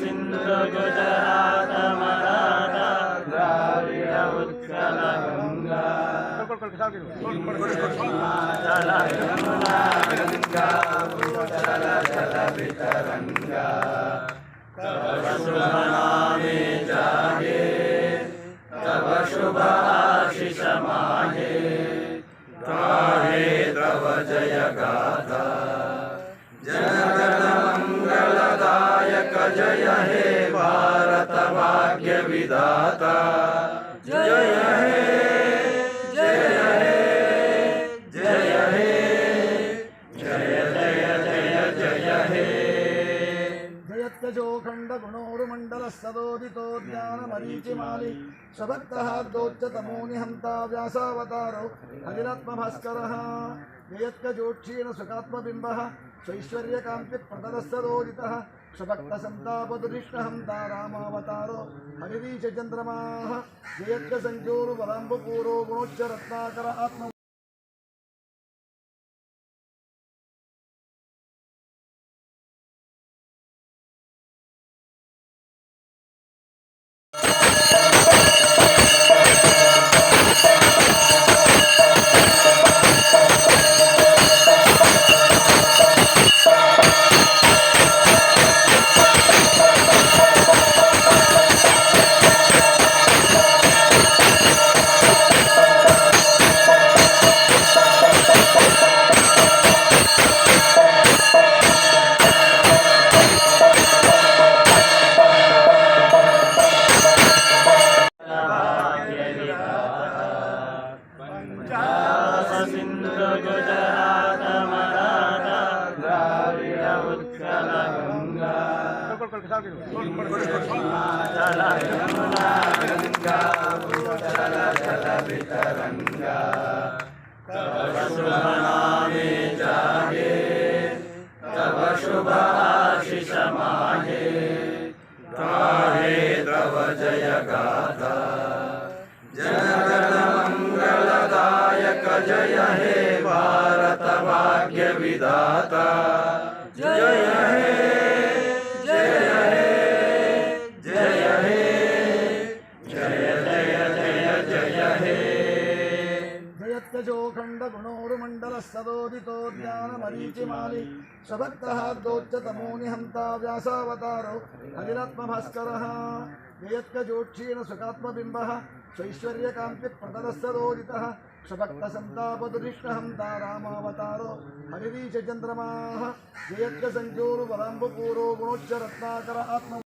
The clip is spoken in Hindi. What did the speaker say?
सिंधु गुजरात मराठा द्राविड उत्कल गंगा हिमाचल जल वितरंगा तव शुभ नामे जागे तव शुभ जय गाथा जनगण मंगलदायक जय हे भारत भाग्य विधाता जय हे जयत्यजोखण्ड गुणोरुमण्डलः सदोदितोद्यानमरीचिमालि स्वभक्तः दोच्चतमो निहन्ता व्यासावतारो हरिरत्मभास्करः जयत्कजोक्षीण सुखात्मबिम्बः स्वैश्वर्यकान्तिप्रदरः सदोदितः स्वभक्तसन्तापदुरिष्णहन्ता रामावतारो हरिरीशचन्द्रमाः जयत्कसङ्ख्योरुवराम्बपूरो गुणोच्चरत्नाकर आत्म जागे तव शुभ आशीष माहे गाहे तव जय गाथा जनगण मंगलदायक जय हे भारत भाग्य विधाता जय जयत्यजोखण्ड गुणोरुमण्डलः सदोदितोद्यानमरीचिमालि स्वभक्तः दोच्चतमो निहन्ता व्यासावतारो हरिरत्मभास्करः जयत्कजोक्षीण सुखात्मबिम्बः स्वैश्वर्यकान्तिप्रदरः सदोदितः स्वभक्तसन्तापदुरिष्णहन्ता रामावतारो हरिरीशचन्द्रमाः जयत्कसङ्ख्योरुवराम्बपूरो गुणोच्चरत्नाकर आत्म